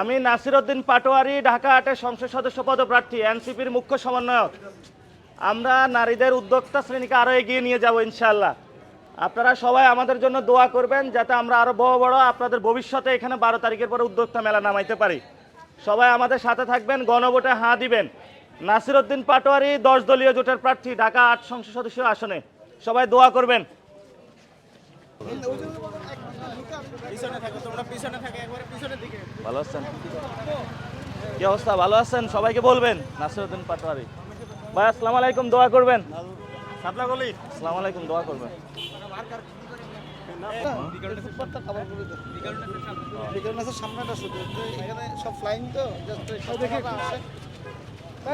আমি নাসিরউদ্দিন পাটোয়ারি, ঢাকা আটের সংসদ সদস্য পদপ্রার্থী এনসিপির মুখ্য সমন্বয়ক। আমরা নারীদের উদ্যোক্তা শ্রেণীকে আরও এগিয়ে নিয়ে যাব ইনশাল্লাহ আপনারা সবাই আমাদের জন্য দোয়া করবেন, যাতে আমরা আরও বড় বড় আপনাদের ভবিষ্যতে এখানে বারো তারিখের পরে উদ্যোক্তা মেলা নামাইতে পারি। সবাই আমাদের সাথে থাকবেন, গণভোটে হাঁ দিবেন। নাসিরউদ্দিন পাটোয়ারি, দশ দলীয় জোটের প্রার্থী, ঢাকা আট সংসদ সদস্য আসনে। সবাই দোয়া করবেন। পিছনে থাকো তোমরা পিছনে থাকো একবারে পিছনের দিকে। ভালো আছেন? কি অবস্থা? ভালো আছেন? সবাইকে বলবেন। নাসিরউদ্দিন পাটোয়ারি। ভাই আসসালামু আলাইকুম দোয়া করবেন। সাপলা গলি আসসালামু আলাইকুম দোয়া করবেন। সামনেটা শুধু তো এখানে সব ফ্লাইং তো?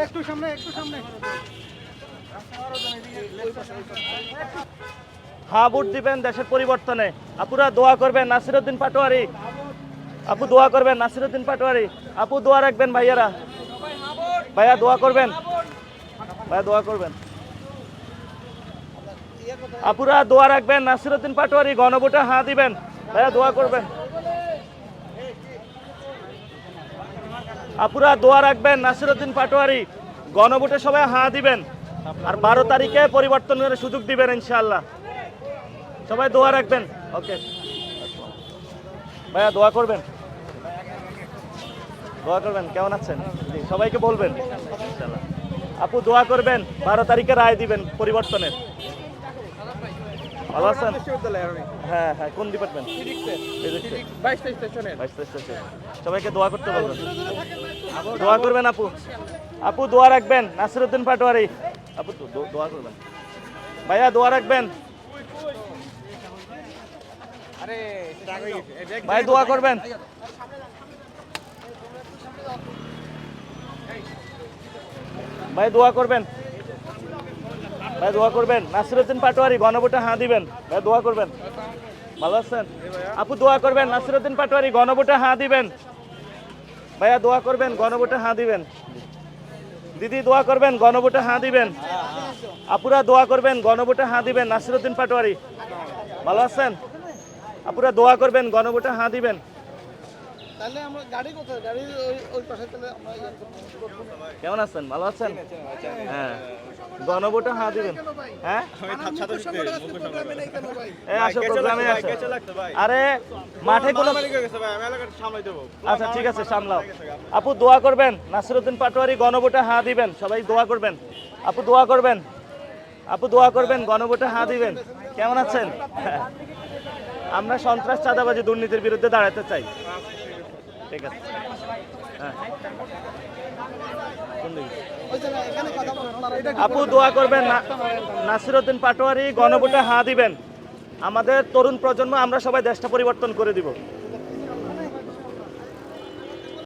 একটু সামনে একটু সামনে। হ্যাঁ ভোট দিবেন দেশের পরিবর্তনে। আপুরা দোয়া করবেন নাসিরউদ্দিন পাটোয়ারি। আপু দোয়া করবেন নাসিরউদ্দিন পাটোয়ারি। আপু দোয়া রাখবেন ভাইয়ারা। ভাইয়া দোয়া করবেন। ভাইয়া দোয়া করবেন। আপুরা দোয়া রাখবেন নাসিরউদ্দিন পাটোয়ারি গণভোটে হাঁ দিবেন। ভাইয়া দোয়া করবেন। আপুরা দোয়া রাখবেন নাসিরউদ্দিন পাটোয়ারি গণভোটে সবাই হাঁ দিবেন। আর বারো তারিখে পরিবর্তনের সুযোগ দিবেন ইনশাআল্লাহ। সবাই দোয়া রাখবেন। ওকে ভাইয়া দোয়া করবেন? দোয়া করবেন কেমন আছেন? জি, সবাইকে বলবেন। আপু দোয়া করবেন বারো তারিখে রায় দিবেন পরিবর্তনের। ভালো আছেন? হ্যাঁ হ্যাঁ কোন ডিপার্টমেন্ট সবাইকে দোয়া করতে বলবেন। দোয়া করবেন আপু। আপু দোয়া রাখবেন নাসিরউদ্দিন পাটোয়ারি। আপু দোয়া করবেন। ভাইয়া দোয়া রাখবেন। ভাই দোয়া করবেন। ভাই দোয়া করবেন। ভাই দোয়া করবেন। নাসিরুদ্দিন পাটোয়ারি গণভোটে হাঁ দিবেন। ভাই দোয়া করবেন। ভালো আছেন? আপু দোয়া করবেন। নাসিরুদ্দিন পাটোয়ারি গণভোটে হাঁ দিবেন। ভাইয়া দোয়া করবেন। গণভোটে হাঁ দিবেন। দিদি দোয়া করবেন। গণভোটে হাঁ দিবেন। আপুরা দোয়া করবেন। গণভোটে হাঁ দিবেন। নাসিরুদ্দিন পাটোয়ারি। ভালো আছেন? আপুরা দোয়া করবেন গণভোটে হাঁ দিবেন। তাহলে আমরা গাড়ি কোথায়? গাড়ি ওই ওই পাশে তাহলে আমরা ইয়ে। কেমন আছেন? ভালো আছেন? হ্যাঁ। গণভোটে হাঁ দিবেন। হ্যাঁ? আরে মাঠে কোনো আচ্ছা ঠিক আছে সামলাও। আপু দোয়া করবেন। নাসিরউদ্দিন পাটোয়ারি গণভোটে হাঁ দিবেন। সবাই দোয়া করবেন। আপু দোয়া করবেন। আপু দোয়া করবেন গণভোটে হাঁ দিবেন। কেমন আছেন? আমরা সন্ত্রাস, চাঁদাবাজি, দুর্নীতির বিরুদ্ধে দাঁড়াতে চাই। ঠিক আছে। হ্যাঁ। আপু দোয়া করবেন না- নাসিরউদ্দিন পাটোয়ারি গণভোটে হাঁ দিবেন। আমাদের তরুণ প্রজন্ম, আমরা সবাই দেশটা পরিবর্তন করে দিব।